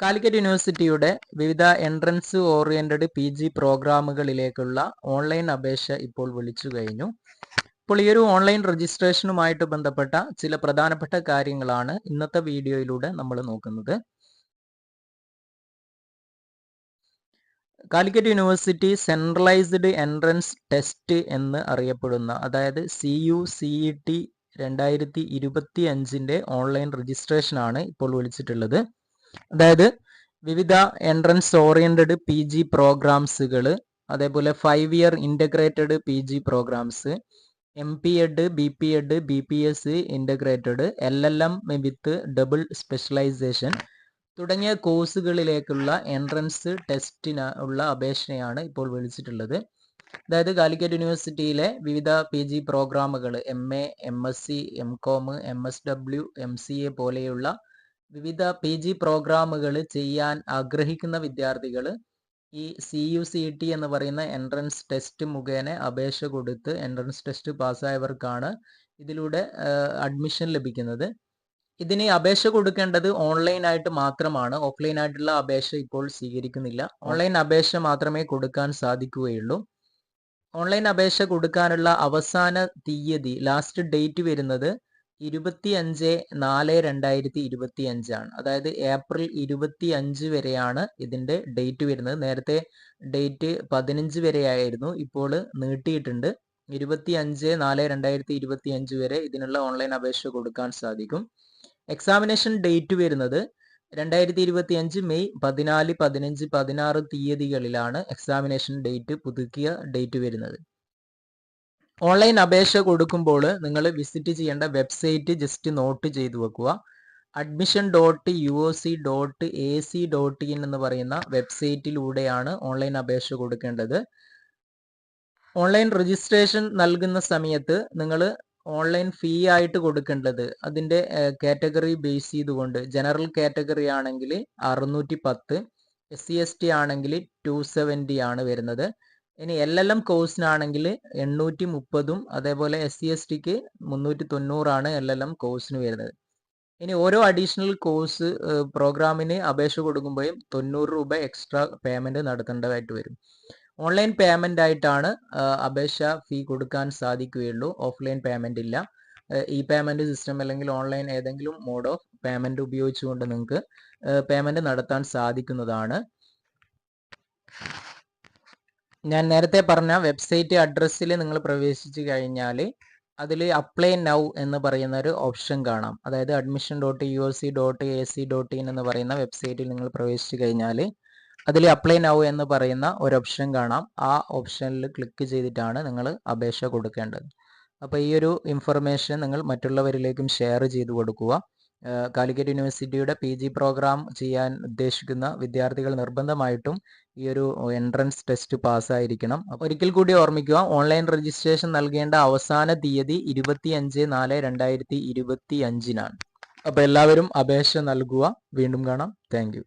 കാലിക്കറ്റ് യൂണിവേഴ്സിറ്റിയുടെ വിവിധ entrance oriented P G പ്രോഗ്രാമുകളിലേക്കുള്ള ഓൺലൈൻ അപേക്ഷ ഇപ്പോൾ വിളിച്ചു കഴിഞ്ഞു. ഇപ്പോൾ ഈ ഒരു ഓൺലൈൻ രജിസ്ട്രേഷനുമായിട്ട് ബന്ധപ്പെട്ട ചില പ്രധാനപ്പെട്ട കാര്യങ്ങളാണ് ഇന്നത്തെ വീഡിയോയിലൂടെ നമ്മൾ നോക്കുന്നത്. Calicut university centralised entrance test എന്ന് അറിയപ്പെടുന്ന അതായത് C U C E T രണ്ടായിരത്തി ഇരുപത്തി അഞ്ചിന്റെ ഓൺലൈൻ രജിസ്ട്രേഷൻ ആണ് ഇപ്പോൾ വിളിച്ചിട്ടുള്ളത്. അതായത് വിവിധ എൻട്രൻസ് ഓറിയന്റഡ് പി ജി പ്രോഗ്രാംസുകൾ അതേപോലെ five year integrated P G programmes M P Ed B P Ed B P S integrated L L M with double specialisation തുടങ്ങിയ കോഴ്സുകളിലേക്കുള്ള എൻട്രൻസ് ടെസ്റ്റിനുള്ള അപേക്ഷയാണ് ഇപ്പോൾ വിളിച്ചിട്ടുള്ളത്. അതായത് കാലിക്കറ്റ് യൂണിവേഴ്സിറ്റിയിലെ വിവിധ പി ജി പ്രോഗ്രാമുകൾ M A M S C M Com M S W M C A പോലെയുള്ള വിവിധ പി ജി പ്രോഗ്രാമുകൾ ചെയ്യാൻ ആഗ്രഹിക്കുന്ന വിദ്യാർത്ഥികൾ ഈ സി യു സി ടി എന്ന് പറയുന്ന എൻട്രൻസ് ടെസ്റ്റ് മുഖേന അപേക്ഷ കൊടുത്ത് എൻട്രൻസ് ടെസ്റ്റ് പാസ്സായവർക്കാണ് ഇതിലൂടെ അഡ്മിഷൻ ലഭിക്കുന്നത്. ഇതിന് അപേക്ഷ കൊടുക്കേണ്ടത് ഓൺലൈനായിട്ട് മാത്രമാണ്. ഓഫ്ലൈൻ ആയിട്ടുള്ള അപേക്ഷ ഇപ്പോൾ സ്വീകരിക്കുന്നില്ല. ഓൺലൈൻ അപേക്ഷ മാത്രമേ കൊടുക്കാൻ സാധിക്കുകയുള്ളൂ. ഓൺലൈൻ അപേക്ഷ കൊടുക്കാനുള്ള അവസാന തീയതി ലാസ്റ്റ് ഡേറ്റ് വരുന്നത് ഇരുപത്തി അഞ്ച് നാല് രണ്ടായിരത്തി ഇരുപത്തി അഞ്ചാണ് അതായത് ഏപ്രിൽ ഇരുപത്തി അഞ്ച് വരെയാണ് ഇതിന്റെ ഡേറ്റ് വരുന്നത്. നേരത്തെ ഡേറ്റ് പതിനഞ്ച് വരെയായിരുന്നു ഇപ്പോൾ നീട്ടിയിട്ടുണ്ട്. ഇരുപത്തി അഞ്ച് നാല് രണ്ടായിരത്തി ഇരുപത്തി അഞ്ച് വരെ ഇതിനുള്ള ഓൺലൈൻ അപേക്ഷ കൊടുക്കാൻ സാധിക്കും. എക്സാമിനേഷൻ ഡേറ്റ് വരുന്നത് രണ്ടായിരത്തി ഇരുപത്തി അഞ്ച് മെയ് പതിനാല് പതിനഞ്ച് പതിനാറ് തീയതികളിലാണ് എക്സാമിനേഷൻ ഡേറ്റ് പുതുക്കിയ ഡേറ്റ് വരുന്നത്. ഓൺലൈൻ അപേക്ഷ കൊടുക്കുമ്പോൾ നിങ്ങൾ വിസിറ്റ് ചെയ്യേണ്ട വെബ്സൈറ്റ് ജസ്റ്റ് നോട്ട് ചെയ്തു വെക്കുക. Admission dot U O C dot A C dot in എന്ന് പറയുന്ന വെബ്സൈറ്റിലൂടെയാണ് ഓൺലൈൻ അപേക്ഷ കൊടുക്കേണ്ടത്. ഓൺലൈൻ രജിസ്ട്രേഷൻ നൽകുന്ന സമയത്ത് നിങ്ങൾ ഓൺലൈൻ ഫീ ആയിട്ട് കൊടുക്കേണ്ടത് അതിന്റെ കാറ്റഗറി ബേസ് ചെയ്തുകൊണ്ട് ജനറൽ കാറ്റഗറി ആണെങ്കിൽ അറുന്നൂറ്റി പത്ത് എസ് സി എസ് ടി ആണെങ്കിൽ ടു സെവന്റി ആണ് വരുന്നത്. ഇനി എൽ എൽ എം കോഴ്സിനാണെങ്കിൽ എണ്ണൂറ്റി മുപ്പതും അതേപോലെ എസ് സി എസ് ടിക്ക് മുന്നൂറ്റി തൊണ്ണൂറാണ് എൽ എൽ എം കോഴ്സിന് വരുന്നത്. ഇനി ഓരോ അഡീഷണൽ കോഴ്സ് പ്രോഗ്രാമിന് അപേക്ഷ കൊടുക്കുമ്പോഴും തൊണ്ണൂറ് രൂപ എക്സ്ട്രാ പേയ്മെന്റ് നടത്തേണ്ടതായിട്ട് വരും. ഓൺലൈൻ പേയ്മെന്റ് ആയിട്ടാണ് അപേക്ഷ ഫീ കൊടുക്കാൻ സാധിക്കുകയുള്ളൂ. ഓഫ്ലൈൻ പേയ്മെന്റ് ഇല്ല. ഇ പേയ്മെന്റ് സിസ്റ്റം അല്ലെങ്കിൽ ഓൺലൈൻ ഏതെങ്കിലും മോഡ് ഓഫ് പേയ്മെന്റ് ഉപയോഗിച്ചുകൊണ്ട് നിങ്ങൾക്ക് പേയ്മെന്റ് നടത്താൻ സാധിക്കുന്നതാണ്. ഞാൻ നേരത്തെ പറഞ്ഞ വെബ്സൈറ്റ് അഡ്രസ്സിൽ നിങ്ങൾ പ്രവേശിച്ചു കഴിഞ്ഞാൽ അതിൽ അപ്ലൈ നൗ എന്ന് പറയുന്ന ഒരു ഓപ്ഷൻ കാണാം. അതായത് admission dot U C dot A C dot in എന്ന് പറയുന്ന വെബ്സൈറ്റിൽ നിങ്ങൾ പ്രവേശിച്ചു കഴിഞ്ഞാൽ അതിൽ അപ്ലൈ നൗ എന്ന് പറയുന്ന ഒരു ഓപ്ഷൻ കാണാം. ആ ഓപ്ഷനിൽ ക്ലിക്ക് ചെയ്തിട്ടാണ് നിങ്ങൾ അപേക്ഷ കൊടുക്കേണ്ടത്. അപ്പോൾ ഈ ഒരു ഇൻഫർമേഷൻ നിങ്ങൾ മറ്റുള്ളവരിലേക്കും ഷെയർ ചെയ്തു കൊടുക്കുക. കാലിക്കറ്റ് യൂണിവേഴ്സിറ്റിയുടെ പി ജി പ്രോഗ്രാം ചെയ്യാൻ ഉദ്ദേശിക്കുന്ന വിദ്യാർത്ഥികൾ നിർബന്ധമായിട്ടും ഈ ഒരു എൻട്രൻസ് ടെസ്റ്റ് പാസ്സായിരിക്കണം. ഒരിക്കൽ കൂടി ഓർമ്മിക്കുക ഓൺലൈൻ രജിസ്ട്രേഷൻ നൽകേണ്ട അവസാന തീയതി ഇരുപത്തി അഞ്ച് നാല് രണ്ടായിരത്തി ഇരുപത്തി അഞ്ചിനാണ് അപ്പോൾ എല്ലാവരും അപേക്ഷ നൽകുക. വീണ്ടും കാണാം. താങ്ക്